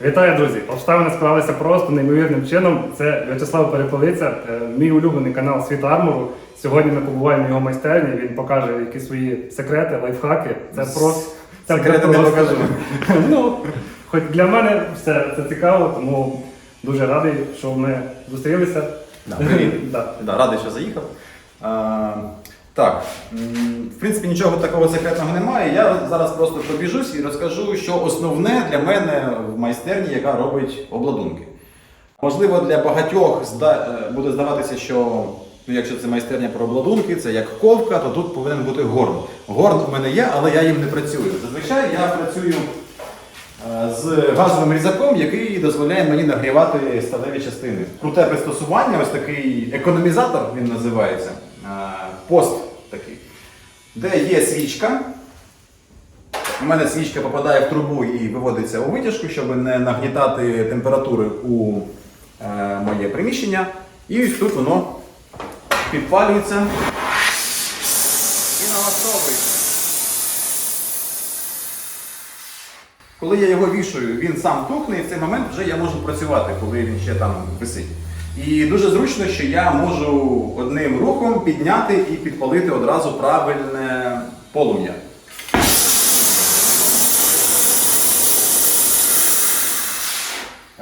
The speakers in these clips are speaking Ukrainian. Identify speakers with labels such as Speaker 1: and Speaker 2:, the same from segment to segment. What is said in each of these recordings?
Speaker 1: Вітаю, друзі! Обставини склалися просто неймовірним чином. Це В'ячеслав Перепелиця, е, мій улюблений канал Світ Армору. Сьогодні ми побуваємо в його майстерні. Він покаже якісь свої секрети, лайфхаки. Це просто це
Speaker 2: Секрети не покажу.
Speaker 1: Ну, хоч для мене все це цікаво, тому дуже радий, що ми зустрілися.
Speaker 2: Да.
Speaker 1: Да.
Speaker 2: Да, радий, що заїхав. А, так, в принципі, нічого такого секретного немає. Я зараз просто пробіжусь і розкажу, що основне для мене в майстерні, яка робить обладунки. Можливо, для багатьох е, буде здаватися, що ну, якщо це майстерня про обладунки, це як ковка, то тут повинен бути горн. Горн у мене є, але я їм не працюю. Зазвичай я працюю е, з газовим різаком, який дозволяє мені нагрівати сталеві частини. Круте пристосування, ось такий економізатор він називається. е, Пост такий, де є свічка. У мене свічка попадає в трубу і виводиться у витяжку, щоб не нагнітати температури у е, моє приміщення. І тут воно підпалюється і налаштовується. Коли я його вішаю, він сам тухне, і в цей момент вже я можу працювати, коли він ще там висить. І дуже зручно, що я можу одним рухом підняти і підпалити одразу правильне полум'я.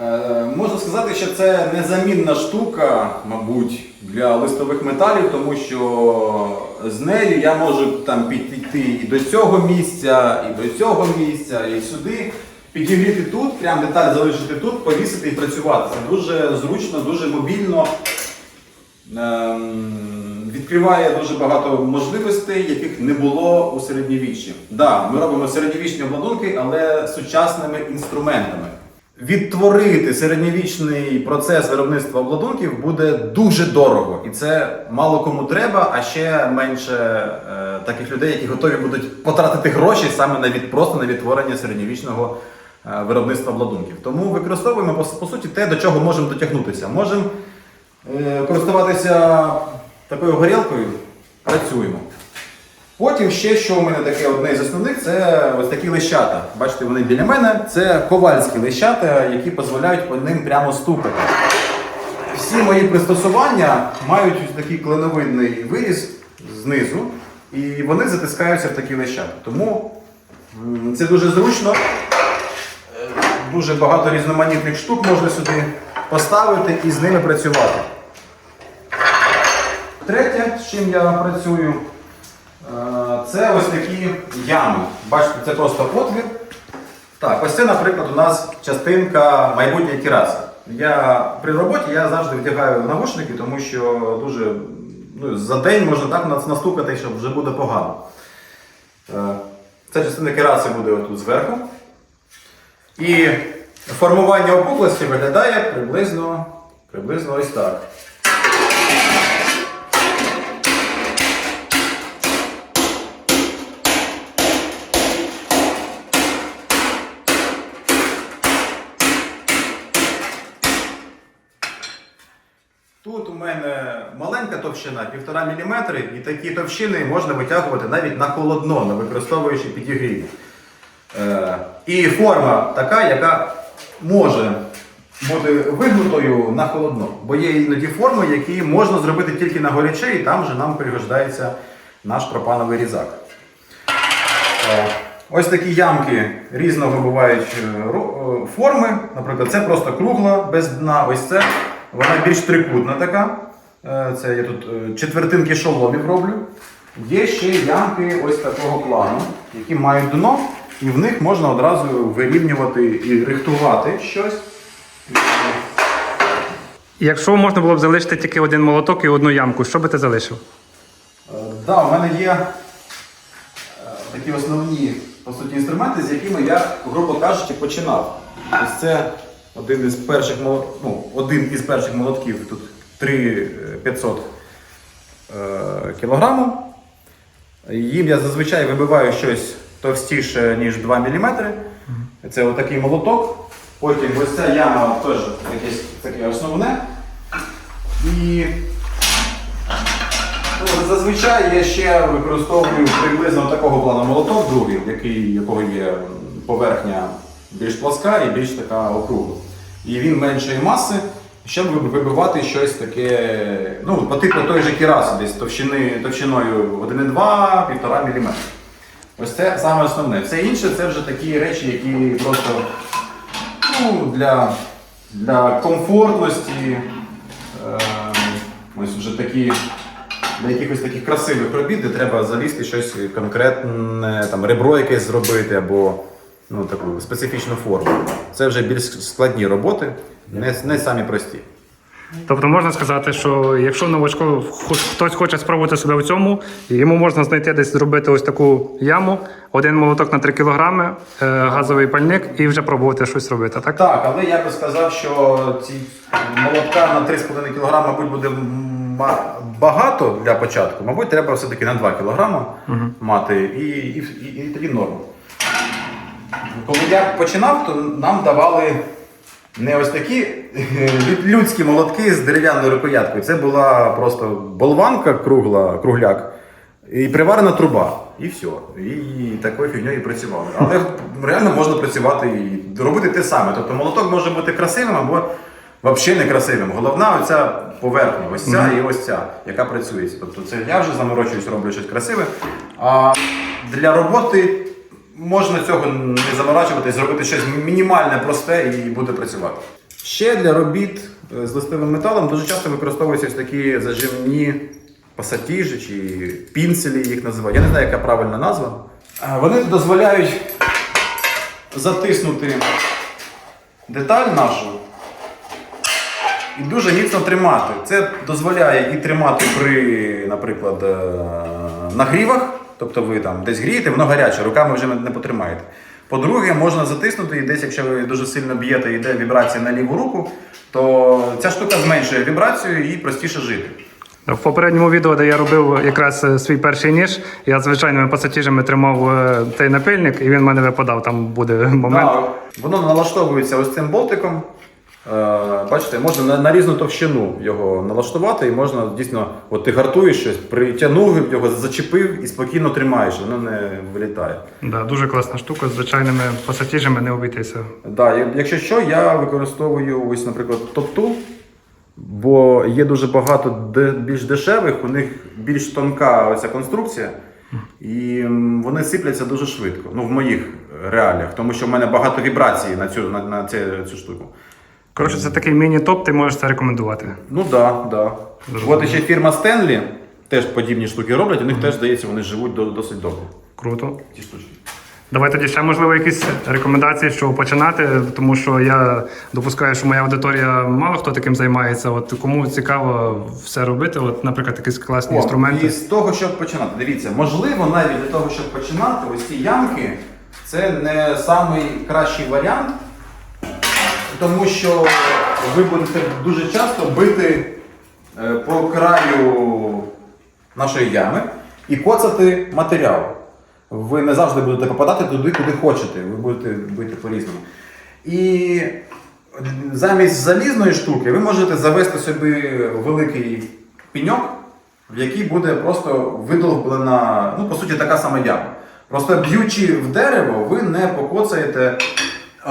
Speaker 2: Е, Можна сказати, що це незамінна штука, мабуть, для листових металів, тому що з нею я можу там підійти і до цього місця, і до цього місця, і сюди. Підігріти тут, прям деталь залишити тут, повісити і працювати. Це дуже зручно, дуже мобільно. Ем, Відкриває дуже багато можливостей, яких не було у середньовіччі. Да, ми робимо середньовічні обладунки, але сучасними інструментами. Відтворити середньовічний процес виробництва обладунків буде дуже дорого, і це мало кому треба, а ще менше е, таких людей, які готові будуть потратити гроші саме на від просто на відтворення середньовічного виробництва обладунків. Тому використовуємо по, суті те, до чого можемо дотягнутися. Можемо е, користуватися такою горілкою, працюємо. Потім ще, що у мене таке одне з основних, це ось такі лещата. Бачите, вони біля мене. Це ковальські лещата, які дозволяють по ним прямо стукати. Всі мої пристосування мають ось такий кленовидний виріз знизу, і вони затискаються в такі лещата. Тому це дуже зручно. Дуже багато різноманітних штук можна сюди поставити і з ними працювати. Третє, з чим я працюю, е, це ось такі ями. Бачите, це просто отвір. Так, ось це, наприклад, у нас частинка майбутньої тераси. Я при роботі я завжди вдягаю навушники, тому що дуже ну, за день можна так настукати, що вже буде погано. Е, Ця частина кераси буде отут зверху. І формування опуклості виглядає приблизно, приблизно ось так. Тут у мене маленька товщина, 1,5 мм, і такі товщини можна витягувати навіть на холодно, не використовуючи підігрів. І форма така, яка може бути вигнутою на холодно. Бо є іноді форми, які можна зробити тільки на горяче, і там вже нам пригождається наш пропановий різак. Е, Ось такі ямки різного бувають е, е, форми. Наприклад, це просто кругла без дна. Ось це вона більш трикутна така. Це я тут четвертинки шоломів роблю. Є ще ямки ось такого плану, які мають дно, і в них можна одразу вирівнювати і рихтувати щось.
Speaker 1: Якщо можна було б залишити тільки один молоток і одну ямку, що би ти залишив?
Speaker 2: Е, Да, у мене є е, такі основні по суті, інструменти, з якими я, грубо кажучи, починав. Ось це один із перших ну, один із перших молотків, тут 3500 е, кілограмів. Їм я зазвичай вибиваю щось товстіше, ніж 2 мм. Це отакий молоток. Потім ось ця яма теж якесь таке основне. І Ну, Зазвичай я ще використовую приблизно такого плану молоток другий, який, якого є поверхня більш пласка і більш така округла. І він меншої маси, щоб вибивати щось таке, ну, по типу той же кіраси, десь товщини, товщиною 1,2-1,5 мм. Ось це саме основне. Все інше це вже такі речі, які просто ну, для, для комфортності, е, ось вже такі, для якихось таких красивих робіт, де треба залізти щось конкретне, там, ребро якесь зробити або ну, таку специфічну форму. Це вже більш складні роботи, не, не самі прості.
Speaker 1: Тобто можна сказати, що якщо новачко хтось хоче спробувати себе в цьому, йому можна знайти десь зробити ось таку яму, один молоток на 3 кг, газовий пальник і вже пробувати щось робити, так?
Speaker 2: Так, але я би сказав, що ці молотка на 3,5 кг, мабуть, буде багато для початку. Мабуть, треба все-таки на 2 кг мати і, і, і, і тоді норм. Коли я починав, то нам давали не ось такі людські молотки з дерев'яною рукояткою. Це була просто болванка кругла, кругляк і приварена труба. І все. І такою фігньою і працювали. Але реально можна працювати і робити те саме. Тобто молоток може бути красивим або взагалі не красивим. Головна оця поверхня, ось ця і ось ця, яка працює. Тобто це я вже заморочуюсь, роблю щось красиве. А для роботи можна цього не заморачуватись, зробити щось мінімальне, просте і буде працювати. Ще для робіт е, з листовим металом дуже часто використовуються ось такі зажимні пасатіжі чи пінселі їх називають. Я не знаю, яка правильна назва. Вони дозволяють затиснути деталь нашу і дуже міцно тримати. Це дозволяє і тримати при, наприклад, е, нагрівах, тобто ви там десь грієте, воно гаряче, руками вже не потримаєте. По-друге, можна затиснути, і десь, якщо ви дуже сильно б'єте і йде вібрація на ліву руку, то ця штука зменшує вібрацію і простіше жити.
Speaker 1: В попередньому відео, де я робив якраз е, свій перший ніж, я звичайними пасатіжами тримав е, цей напильник, і він в мене випадав. Там буде момент.
Speaker 2: Да, воно налаштовується ось цим болтиком. Е, бачите, можна на, на різну товщину його налаштувати, і можна дійсно, от ти гартуєш щось, притягнув його, зачепив і спокійно тримаєш, воно не вилітає.
Speaker 1: Да, дуже класна штука. З звичайними пасатіжами не обійтися.
Speaker 2: Да, якщо що, я використовую ось, наприклад, топту, бо є дуже багато де, більш дешевих, у них більш тонка оця конструкція, і вони сипляться дуже швидко. Ну, в моїх реаліях, тому що в мене багато вібрацій на цю, на, на цю, цю штуку.
Speaker 1: Коротше, це такий міні-топ, ти можеш це рекомендувати.
Speaker 2: Ну так, да, да. От ще фірма Stanley теж подібні штуки роблять, у них теж здається, вони живуть досить довго.
Speaker 1: Круто.
Speaker 2: Ті штучки.
Speaker 1: Давай тоді ще можливо якісь рекомендації, що починати, тому що я допускаю, що моя аудиторія мало хто таким займається. От кому цікаво все робити, от, наприклад, якісь класні
Speaker 2: О,
Speaker 1: інструменти.
Speaker 2: І з того, щоб починати. Дивіться, можливо, навіть для того, щоб починати, ось ці ямки це не найкращий варіант, тому що ви будете дуже часто бити е, по краю нашої ями і коцати матеріал. Ви не завжди будете попадати туди, куди хочете. Ви будете бити по-різному. І замість залізної штуки ви можете завести собі великий пеньок, в який буде просто видовблена, ну, по суті, така сама яма. Просто б'ючи в дерево, ви не покоцаєте е,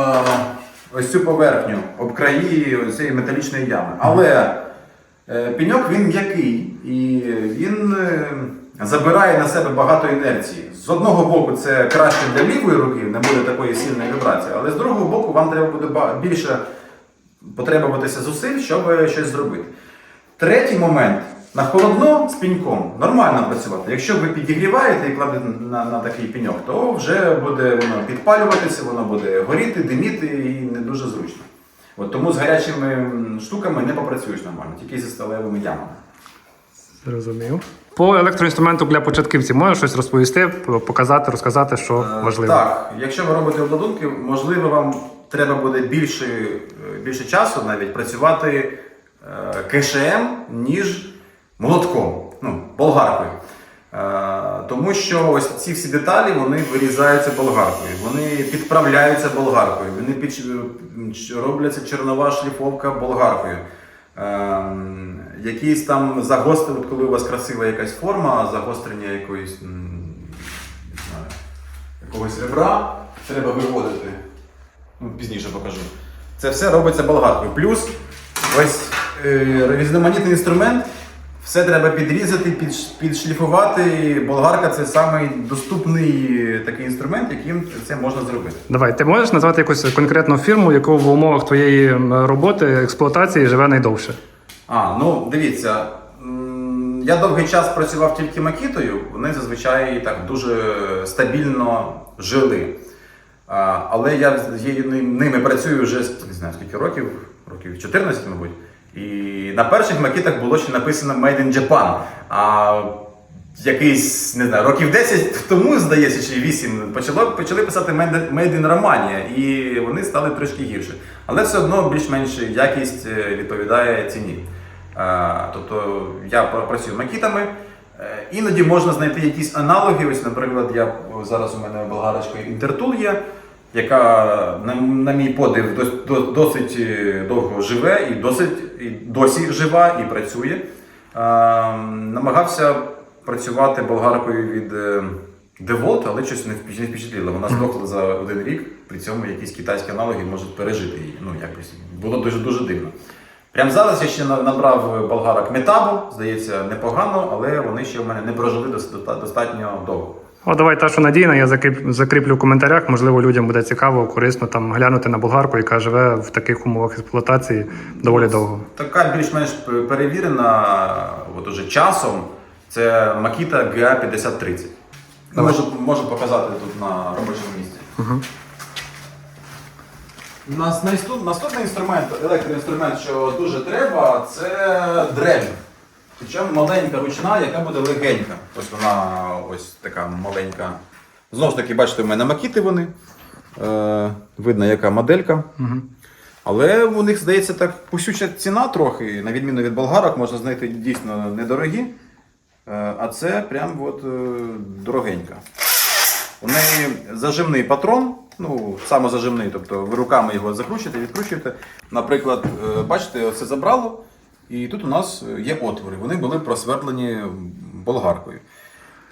Speaker 2: ось цю поверхню об краї цієї металічної ями. Але е, пеньок він м'який і він е, забирає на себе багато інерції. З одного боку, це краще для лівої руки, не буде такої сильної вібрації, але з другого боку, вам треба буде більше потребуватися зусиль, щоб щось зробити. Третій момент. На холодно з піньком нормально працювати. Якщо ви підігріваєте і кладете на, на такий піньок, то вже буде воно підпалюватися, воно буде горіти, диміти і не дуже зручно. От тому з гарячими штуками не попрацюєш нормально, тільки зі сталевими ямами.
Speaker 1: Зрозумів. По електроінструменту для початківців можеш щось розповісти, показати, розказати, що
Speaker 2: Е. Так, якщо ви робите обладунки, можливо, вам треба буде більше, е, більше часу навіть працювати е, КШМ, ніж молотком, ну, болгаркою. Е, Тому що ось ці всі деталі вони вирізаються болгаркою, вони підправляються болгаркою, вони під, робляться чернова шліфовка болгаркою. Ем, якісь там загострення, коли у вас красива якась форма, загострення якоїсь не знаю, якогось ребра треба виводити. Ну, Пізніше покажу. Це все робиться болгаркою. Плюс ось е, різноманітний інструмент. Все треба підрізати, підшліфувати. Болгарка це самий доступний такий інструмент, яким це можна зробити.
Speaker 1: Давай, ти можеш назвати якусь конкретну фірму, яку в умовах твоєї роботи, експлуатації живе найдовше?
Speaker 2: А, ну дивіться, я довгий час працював тільки макітою, вони зазвичай так дуже стабільно жили. Але я з ними працюю вже не знаю скільки років, років 14, мабуть. І на перших макітах було ще написано Made in Japan. А якийсь, не знаю, років 10 тому, здається, чи 8, почало, почали писати Made in Romania, і вони стали трошки гірше. Але все одно більш-менш якість е, відповідає ціні. Е, Тобто я працюю макітами. Е, Іноді можна знайти якісь аналоги. Ось, наприклад, я зараз у мене болгарочка Intertool є, яка, на, на мій подив, дос- до- досить е, довго живе і досить і досі жива і працює. Е, намагався працювати болгаркою від е, але щось не впечатлило. Вона здохла за один рік, при цьому якісь китайські аналоги можуть пережити її. Ну, якось було дуже дуже дивно. Прямо зараз я ще набрав болгарок Метабу, здається, непогано, але вони ще в мене не прожили дос- достатньо довго.
Speaker 1: О, давай та, що надійна, я закріп, закріплю в коментарях. Можливо, людям буде цікаво, корисно там глянути на болгарку, яка живе в таких умовах експлуатації доволі довго.
Speaker 2: Така більш-менш перевірена от уже часом. Це Makita GA5030. Ну, можу, можу показати тут на робочому місці. У нас наступний інструмент, електроінструмент, що дуже треба, це дрель. Причому маленька ручна, яка буде легенька. Ось вона ось така маленька. Знову ж таки, бачите, в мене макіти вони. Е, видно, яка моделька. Але у них, здається, так пущуча ціна трохи, на відміну від болгарок, можна знайти дійсно недорогі. Е, А це прям от е, дорогенька. У неї зажимний патрон, ну, самозажимний, тобто ви руками його закручуєте, відкручуєте. Наприклад, е, бачите, це забрало, і тут у нас е, є отвори. Вони були просвердлені болгаркою.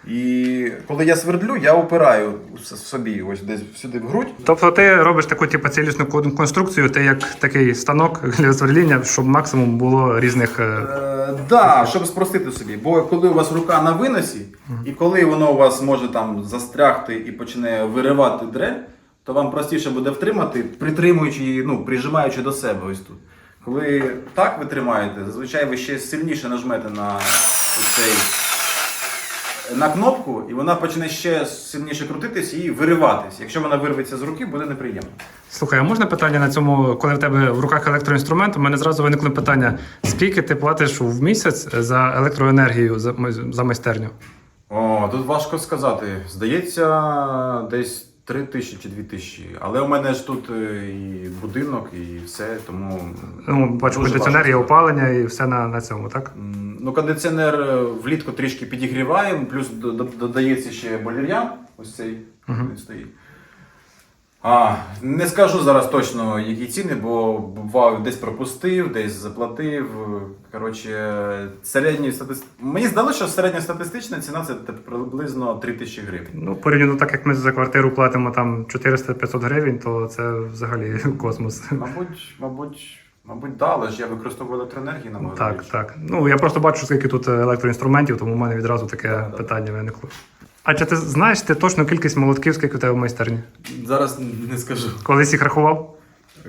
Speaker 2: І коли я свердлю, я опираю собі ось десь сюди в грудь.
Speaker 1: Тобто ти робиш таку типу, цілісну конструкцію, ти як такий станок для сверління, щоб максимум було різних. е,
Speaker 2: Е, да, щоб спростити собі. Бо коли у вас рука на виносі, і коли воно у вас може там застрягти і почне виривати дрель, то вам простіше буде втримати, притримуючи її, ну, прижимаючи до себе ось тут. Коли так ви тримаєте, зазвичай ви ще сильніше нажмете на цей. На кнопку, і вона почне ще сильніше крутитись і вириватись. Якщо вона вирветься з руки, буде неприємно.
Speaker 1: Слухай, а можна питання на цьому, коли в тебе в руках електроінструмент? У мене зразу виникло питання: скільки ти платиш в місяць за електроенергію за, за майстерню?
Speaker 2: О, тут важко сказати. Здається, десь 3 тисячі чи 2 тисячі. Але у мене ж тут е, і будинок, і все, тому.
Speaker 1: Ну, бачу,
Speaker 2: дуже
Speaker 1: кондиціонер, є
Speaker 2: важко
Speaker 1: опалення і все на, на цьому, так?
Speaker 2: М, Ну, кондиціонер е, влітку трішки підігріваємо, плюс до- до- додається ще болір'ян. Ось цей він стоїть. А, не скажу зараз точно, які ціни, бо буваю, десь пропустив, десь заплатив. Коротше, середній статист... Мені здалося, що середня статистична ціна це приблизно 3 тисячі гривень.
Speaker 1: Ну, порівняно так, як ми за квартиру платимо там 400-500 гривень, то це взагалі космос.
Speaker 2: Мабуть, мабуть, мабуть, да, але ж я використовую електроенергію на моєму
Speaker 1: Так, так. Ну я просто бачу, скільки тут електроінструментів, тому в мене відразу таке
Speaker 2: Да, да.
Speaker 1: питання виникло. А чи ти знаєш ти точну кількість молотків, скільки у тебе в майстерні?
Speaker 2: Зараз не скажу.
Speaker 1: Колись їх рахував?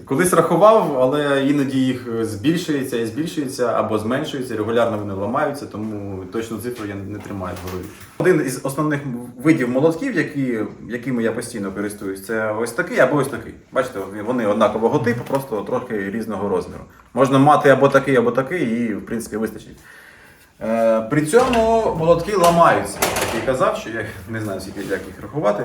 Speaker 2: Колись рахував, але іноді їх збільшується і збільшується або зменшується, регулярно вони ламаються, тому точну цифру я не тримаю в голові. Один із основних видів молотків, які, якими я постійно користуюсь, це ось такий або ось такий. Бачите, вони однакового типу, просто трохи різного розміру. Можна мати або такий, або такий, і в принципі вистачить. Е, При цьому молотки ламаються. Як я казав, що я не знаю, скільки як їх рахувати.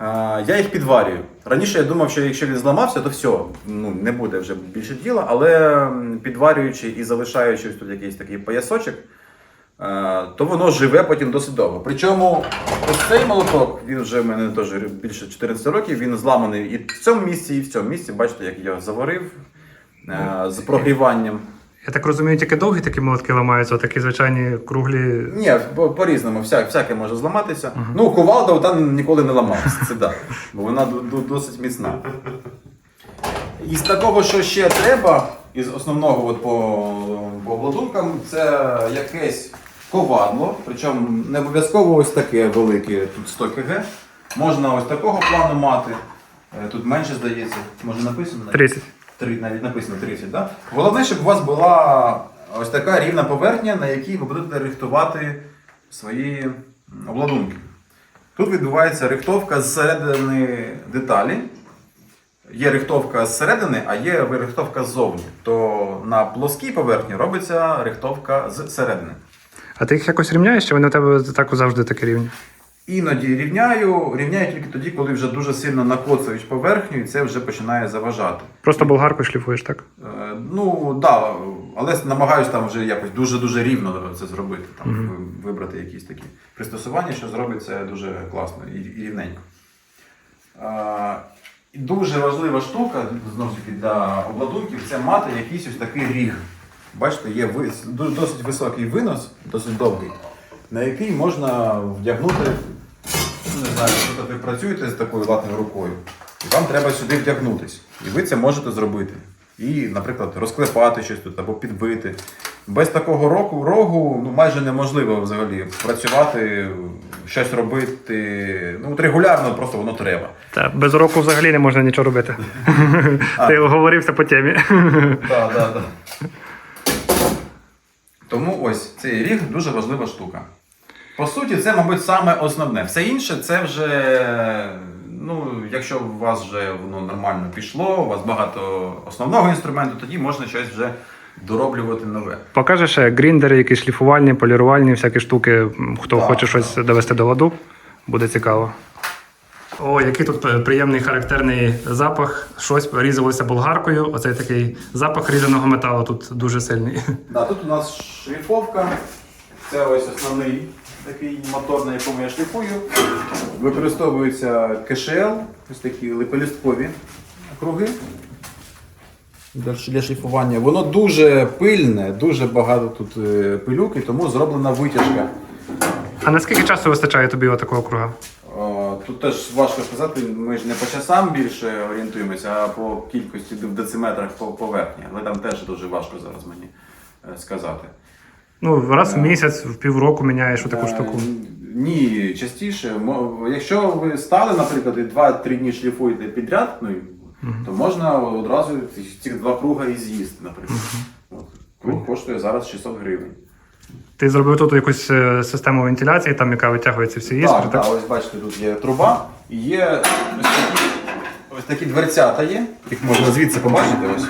Speaker 2: Е, Я їх підварюю. Раніше я думав, що якщо він зламався, то все, ну, не буде вже більше діла, але підварюючи і залишаючи тут якийсь такий поясочок, е, то воно живе потім досить довго. Причому ось цей молоток, він вже в мене теж більше 14 років, він зламаний і в цьому місці, і в цьому місці. Бачите, як я його заварив з прогріванням.
Speaker 1: Я так розумію, тільки довгі такі молотки ламаються, а такі звичайні круглі.
Speaker 2: Ні, по- по-різному, всяке, всяке може зламатися. Ну, кувалда там ніколи не ламалася, це так. Бо вона досить міцна. Із такого, що ще треба, із основного от по, по обладункам, це якесь ковадло, причому не обов'язково ось таке велике, тут 100 кг. Можна ось такого плану мати. Е, Тут менше здається, може написано?
Speaker 1: 30.
Speaker 2: Три, навіть написано 30, да? Головне, щоб у вас була ось така рівна поверхня, на якій ви будете рихтувати свої обладунки. Тут відбувається рихтовка зсередини деталі. Є рихтовка зсередини, а є рихтовка ззовні. То на плоскій поверхні робиться рихтовка зсередини.
Speaker 1: А ти їх якось рівняєш, чи вони у тебе так завжди такі рівні?
Speaker 2: Іноді рівняю, рівняю тільки тоді, коли вже дуже сильно накоцують поверхню, і це вже починає заважати.
Speaker 1: Просто болгаркою шліфуєш, так?
Speaker 2: Е, Ну так, да, але намагаюся там вже якось дуже-дуже рівно це зробити. Там, ви- Вибрати якісь такі пристосування, що зробить це дуже класно і, і рівненько. Е, дуже важлива штука знову ж таки для обладунків це мати якийсь ось такий ріг. Бачите, є вис- досить високий винос, досить довгий, на який можна вдягнути. Ну, не знаю, що ви працюєте з такою латною рукою, і вам треба сюди вдягнутись. І ви це можете зробити. І, наприклад, розклепати щось тут або підбити. Без такого року, рогу ну, майже неможливо взагалі працювати, щось робити. Ну, от регулярно просто воно треба.
Speaker 1: Та без уроку взагалі не можна нічого робити. Ти оговорився по темі.
Speaker 2: Так, так, так. Тому ось цей ріг дуже важлива штука. По суті, це, мабуть, саме основне. Все інше це вже, ну, якщо у вас вже воно нормально пішло, у вас багато основного інструменту, тоді можна щось вже дороблювати нове.
Speaker 1: Покажеш ще гріндери, якісь шліфувальні, полірувальні, всякі штуки. Хто
Speaker 2: Так,
Speaker 1: хоче щось довести до ладу, буде цікаво. О, який тут е, приємний характерний запах. Щось різалося болгаркою. Оцей такий запах різаного металу тут дуже сильний.
Speaker 2: Да, тут у нас шліфовка. Це ось основний такий мотор, на якому я шліфую. Використовується КШЛ, ось такі липелюсткові круги для шліфування. Воно дуже пильне, дуже багато тут е, пилюки, тому зроблена витяжка.
Speaker 1: А наскільки часу вистачає тобі отакого круга?
Speaker 2: О, Тут теж важко сказати, ми ж не по часам більше орієнтуємося, а по кількості в дециметрах по поверхні. Але там теж дуже важко зараз мені е, сказати.
Speaker 1: Ну, раз в місяць, в півроку міняєш таку
Speaker 2: Е,
Speaker 1: штуку.
Speaker 2: Ні, частіше. Мо- Якщо ви стали, наприклад, і 2-3 дні шліфуєте підряд, ну, то можна одразу ці два круга і з'їсти, наприклад. От. Круг коштує зараз 600 гривень.
Speaker 1: Ти зробив тут якусь е, систему вентиляції, там яка витягується всі іскри,
Speaker 2: Так,
Speaker 1: так?
Speaker 2: так, ось бачите, тут є труба і є ось такі, ось такі дверцята є. Їх можна звідси побачити ось.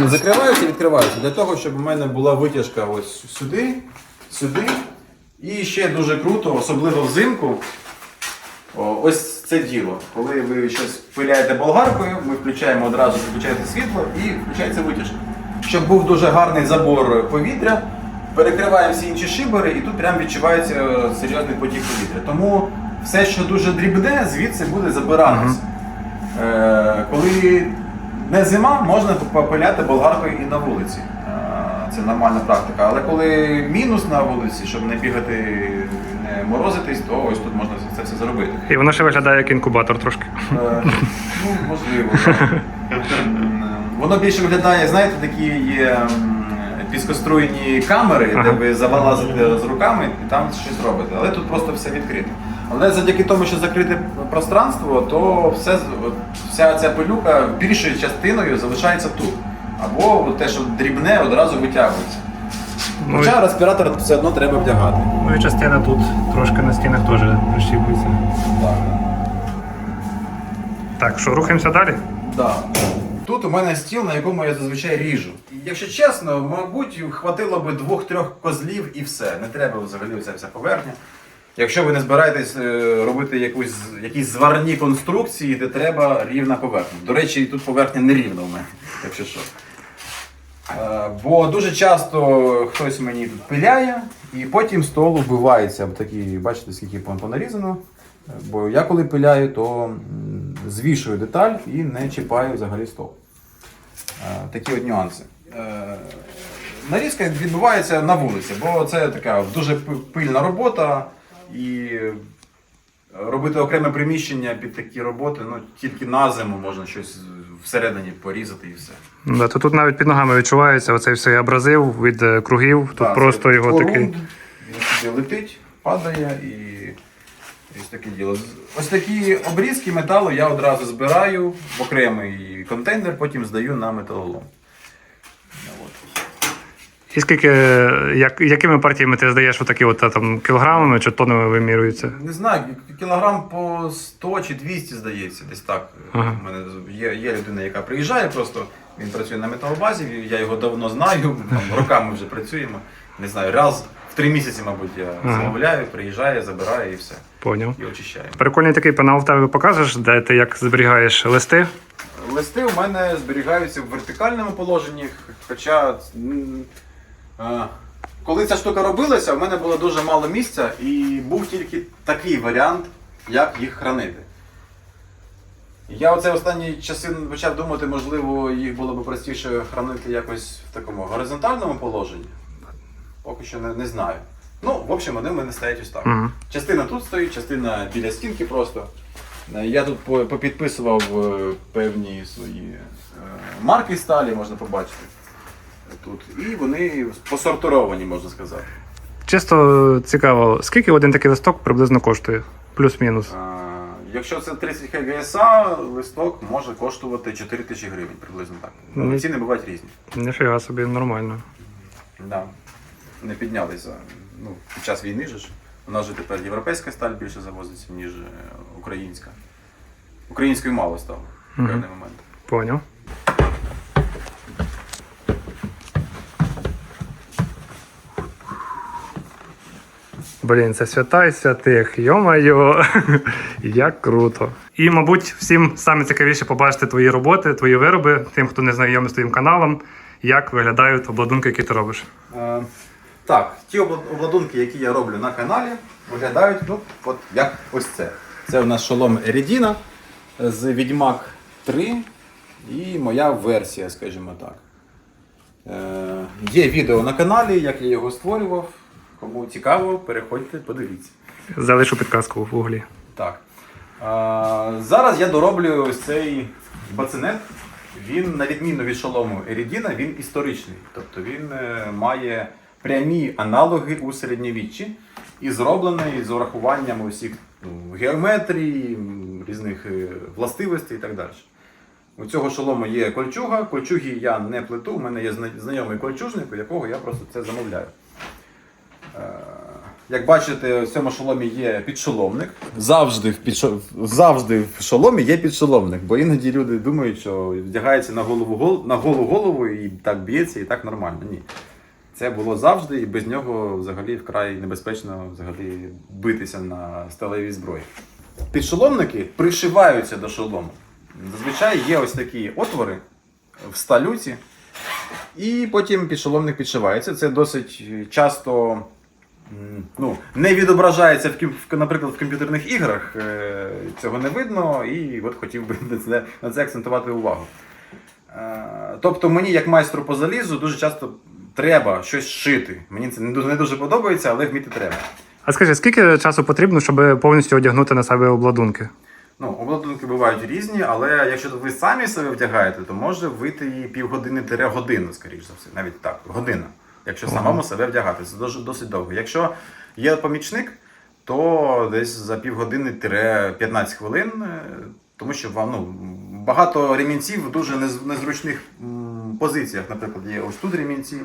Speaker 2: Вони закриваються і відкриваються для того, щоб у мене була витяжка ось сюди, сюди. І ще дуже круто, особливо взимку. О, ось це діло. Коли ви щось пиляєте болгаркою, ми включаємо одразу включаєте світло і включається витяжка. Щоб був дуже гарний забор повітря, перекриваємо всі інші шибери, і тут прям відчувається е, серйозний потік повітря. Тому все, що дуже дрібне, звідси буде забиратися. Е, коли не зима, можна попиляти болгаркою і на вулиці. Е, Це нормальна практика. Але коли мінус на вулиці, щоб не бігати, не морозитись, то ось тут можна це все зробити.
Speaker 1: І воно ще виглядає як інкубатор трошки.
Speaker 2: Е, Ну, можливо. так. Воно більше виглядає, знаєте, такі є піскоструйні камери, де ви залазите з руками і там щось робите. Але тут просто все відкрито. Але завдяки тому, що закрите пространство, то все, вся ця пилюка більшою частиною залишається тут. Або те, що дрібне, одразу витягується.
Speaker 1: Ну,
Speaker 2: Хоча респіратор все одно треба вдягати.
Speaker 1: Ну і частина тут трошки на стінах теж прищіпується. Так, що, рухаємося далі?
Speaker 2: Да. Тут у мене стіл, на якому я зазвичай ріжу. Якщо чесно, мабуть, хватило би двох-трьох козлів і все. Не треба взагалі вся поверхня. Якщо ви не збираєтесь е, робити якусь, якісь зварні конструкції, де треба рівна поверхня. До речі, тут поверхня не рівна у мене, якщо що. Е, Бо дуже часто хтось мені тут пиляє, і потім стол вбивається. Такі, бачите, скільки понарізано. Е, Бо я коли пиляю, то звішую деталь і не чіпаю взагалі стол. Такі от нюанси. Нарізка відбувається на вулиці, бо це така дуже пильна робота і робити окреме приміщення під такі роботи, ну тільки на зиму можна щось всередині порізати і все.
Speaker 1: Да, то тут навіть під ногами відчувається оцей всей абразив від е, кругів. Тут
Speaker 2: Так,
Speaker 1: просто
Speaker 2: це
Speaker 1: його
Speaker 2: корунд,
Speaker 1: такий.
Speaker 2: Він собі летить, падає і, і ось таке діло. З- Ось такі обрізки металу я одразу збираю в окремий контейнер, потім здаю на металолом.
Speaker 1: І скільки, як, якими партіями ти здаєш отакі от е, там кілограмами чи тоннами вимірюються?
Speaker 2: Не знаю, кілограм по 100 чи 200, здається, десь так.
Speaker 1: Ага.
Speaker 2: У мене є, є людина, яка приїжджає просто, він працює на металобазі, я його давно знаю, там, роками вже працюємо. Не знаю, раз в три місяці, мабуть, я
Speaker 1: Ага.
Speaker 2: замовляю, приїжджає, забирає і все.
Speaker 1: Поняв.
Speaker 2: І очищаємо.
Speaker 1: Прикольний такий пенал в тебе покажеш, де ти як зберігаєш листи.
Speaker 2: Листи у мене зберігаються в вертикальному положенні, хоча е, коли ця штука робилася, в мене було дуже мало місця і був тільки такий варіант, як їх хранити. Я оце останні часи почав думати, можливо, їх було б простіше хранити якось в такому горизонтальному положенні. Поки що не, не знаю. Ну, в общем, вони в мене стоять ось так.
Speaker 1: Угу.
Speaker 2: Частина тут стоїть, частина біля стінки просто. Е, Я тут попідписував е, певні свої е, марки сталі, можна побачити. Тут. І вони посортировані, можна сказати.
Speaker 1: Чисто цікаво, скільки один такий листок приблизно коштує? Плюс-мінус.
Speaker 2: Якщо це 30 ГГСА, листок може коштувати 4 тисячі гривень, приблизно так.
Speaker 1: Ну,
Speaker 2: Ціни бувають різні.
Speaker 1: Ніфіга собі нормально.
Speaker 2: Да. Не піднялися. Ну, під час війни ж. У нас же тепер європейська сталь більше завозиться, ніж е, українська. Української мало стало в певний момент.
Speaker 1: Поняв. Блін, це свята і святих. Йо-майо, як круто. І, мабуть, всім саме цікавіше побачити твої роботи, твої вироби, тим, хто не знайомий з твоїм каналом, як виглядають обладунки, які ти робиш.
Speaker 2: Е, так, ті обладунки, які я роблю на каналі, виглядають ну, от як ось це. Це у нас шолом Eridina з Відьмак 3 і моя версія, скажімо так. Е, є відео на каналі, як я його створював. Кому цікаво, переходьте, подивіться.
Speaker 1: Залишу підказку в углі.
Speaker 2: Так. А, зараз я дороблю ось цей бацинет. Він, на відміну від шолому Ерідіна, він історичний. Тобто він е, має прямі аналоги у середньовіччі і зроблений з урахуванням усіх ну, геометрії, різних е, властивостей і так далі. У цього шолому є кольчуга. Кольчуги я не плету, у мене є знайомий кольчужник, у якого я просто це замовляю. Як бачите, в цьому шоломі є підшоломник. Завжди в, підшо... Завжди в шоломі є підшоломник, бо іноді люди думають, що вдягається на голову гол... на голу голову і так б'ється, і так нормально. Ні. Це було завжди, і без нього взагалі вкрай небезпечно взагалі битися на сталевій зброї. Підшоломники пришиваються до шолому. Зазвичай є ось такі отвори в сталюці, і потім підшоломник підшивається. Це досить часто ну, не відображається, в, наприклад, в комп'ютерних іграх. е, Цього не видно, і от хотів би на це, на це акцентувати увагу. Е, Тобто мені, як майстру по залізу, дуже часто треба щось шити. Мені це не дуже, не дуже подобається, але вміти треба.
Speaker 1: А скажи, скільки часу потрібно, щоб повністю одягнути на себе обладунки?
Speaker 2: Ну, обладунки бувають різні, але якщо ви самі себе вдягаєте, то може вийти і півгодини тире годину, скоріш за все. Навіть так, година. Якщо самому себе вдягати, це дуже досить довго. Якщо є помічник, то десь за півгодини тире 15 хвилин, е, тому що вам ну, багато ремінців в дуже незручних позиціях. Наприклад, є ось тут ремінці.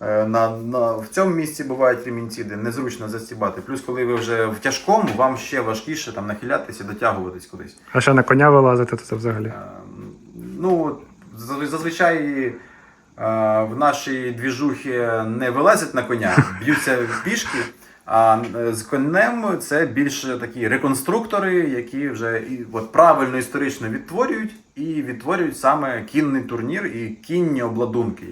Speaker 2: Е, На, на, в цьому місці бувають ремінці, де незручно застібати. Плюс, коли ви вже в тяжкому, вам ще важкіше там нахилятися, дотягуватись кудись.
Speaker 1: А ще на коня вилазити, то це взагалі.
Speaker 2: Е, Ну, зазвичай в нашій двіжухі не вилазять на коня, б'ються пішки. А з конем це більше такі реконструктори, які вже і от правильно історично відтворюють і відтворюють саме кінний турнір і кінні обладунки,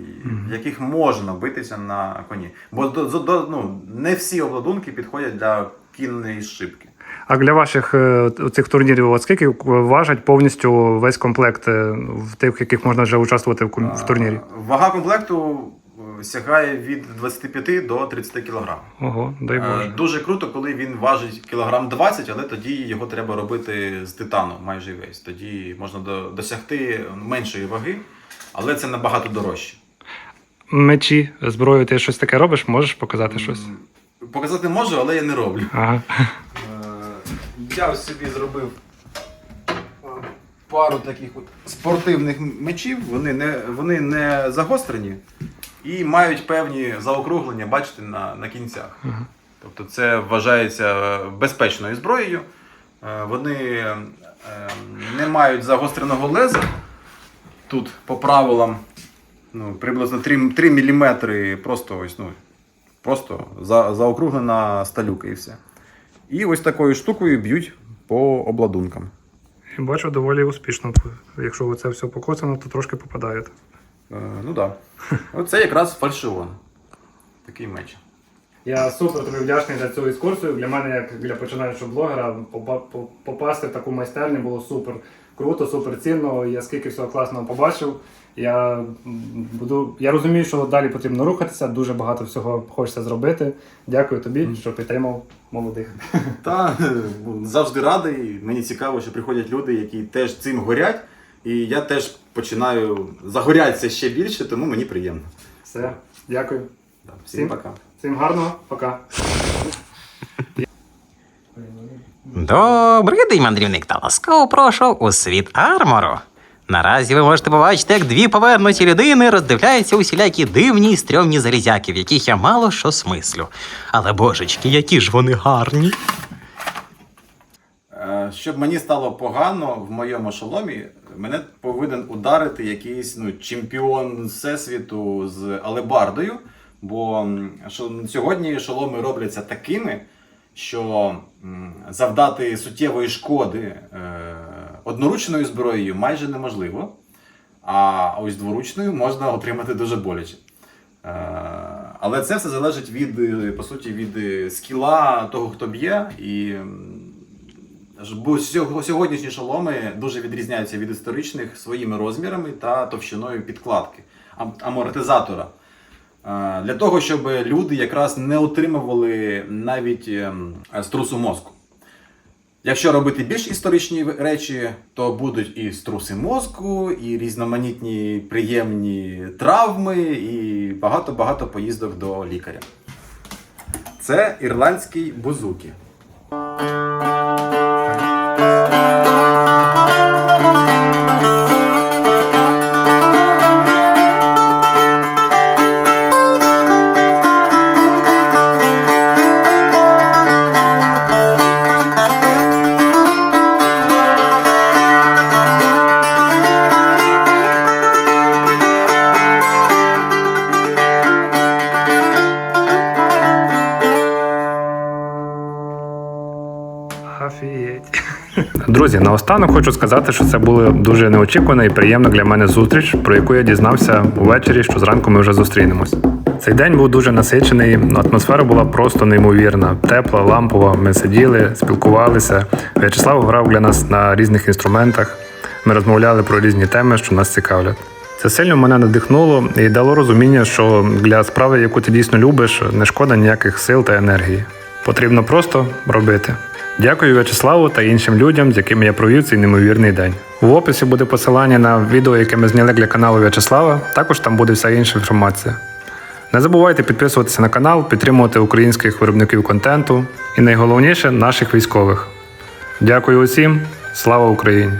Speaker 2: в яких можна битися на коні. Бо до, до- ну, не всі обладунки підходять для кінної шибки.
Speaker 1: А для ваших е, цих турнірів, от скільки важать повністю весь комплект е, в тих, в яких можна вже участвувати в, в турнірі?
Speaker 2: Вага комплекту сягає від 25 до 30 кг.
Speaker 1: Ого, дай
Speaker 2: Е, Дуже круто, коли він важить кілограм 20, але тоді його треба робити з титану майже весь. Тоді можна до- досягти меншої ваги, але це набагато дорожче.
Speaker 1: Мечі, зброю, ти щось таке робиш? Можеш показати щось?
Speaker 2: Показати можу, але я не роблю.
Speaker 1: Ага.
Speaker 2: Я собі зробив е, пару таких от спортивних мечів. Вони не, вони не загострені і мають певні заокруглення, бачите, на, на кінцях. Тобто це вважається е, безпечною зброєю. Е, Вони не мають загостреного леза. Тут по правилам ну, приблизно 3, 3 мм просто ось, ну, просто за, заокруглена сталюка і все. І ось такою штукою б'ють по обладункам.
Speaker 1: І Бачу, доволі успішно. Якщо це все покоцано, то трошки попадає.
Speaker 2: Е, ну так. Да. Оце якраз фальшион. Такий меч.
Speaker 1: Я супер тобі вдячний за цю екскурсію. Для мене, як для починаючого блогера, попасти в таку майстерню було супер круто, супер цінно. Я скільки всього класного побачив. Я буду. Я розумію, що далі потрібно рухатися. Дуже багато всього хочеться зробити. Дякую тобі, що підтримав молодих.
Speaker 2: Та завжди радий. Мені цікаво, що приходять люди, які теж цим горять. І я теж починаю загорятися ще більше, тому мені приємно.
Speaker 1: Все, дякую.
Speaker 2: Да,
Speaker 1: Всім
Speaker 2: Всім пока.
Speaker 1: Всім гарного, пока.
Speaker 3: Добрий день, мандрівник, та ласкаво прошу у світ армору. Наразі ви можете побачити, як дві повернуті людини роздивляються усілякі дивні і стрьомні залізяки, в яких я мало що смислю. Але божечки, які ж вони гарні.
Speaker 2: Е, Щоб мені стало погано в моєму шоломі, мене повинен ударити якийсь ну, чемпіон всесвіту з алебардою. Бо сьогодні шоломи робляться такими, що завдати суттєвої шкоди е, одноручною зброєю майже неможливо. А ось дворучною можна отримати дуже боляче. Е, Але це все залежить від, е, по суті, від е, скіла того, хто б'є. І бо сьогоднішні шоломи дуже відрізняються від історичних своїми розмірами та товщиною підкладки амортизатора. Для того, щоб люди якраз не отримували навіть ем, струсу мозку. Якщо робити більш історичні речі, то будуть і струси мозку, і різноманітні приємні травми, і багато-багато поїздок до лікаря. Це ірландський бузукі.
Speaker 1: Наостанок хочу сказати, що це була дуже неочікувана і приємна для мене зустріч, про яку я дізнався увечері, що зранку ми вже зустрінемось. Цей день був дуже насичений, атмосфера була просто неймовірна, тепла, лампова. Ми сиділи, спілкувалися. В'ячеслав грав для нас на різних інструментах. Ми розмовляли про різні теми, що нас цікавлять. Це сильно мене надихнуло і дало розуміння, що для справи, яку ти дійсно любиш, не шкода ніяких сил та енергії. Потрібно просто робити. Дякую В'ячеславу та іншим людям, з якими я провів цей неймовірний день. В описі буде посилання на відео, яке ми зняли для каналу В'ячеслава. Також там буде вся інша інформація. Не забувайте підписуватися на канал, підтримувати українських виробників контенту і найголовніше наших військових. Дякую усім, слава Україні!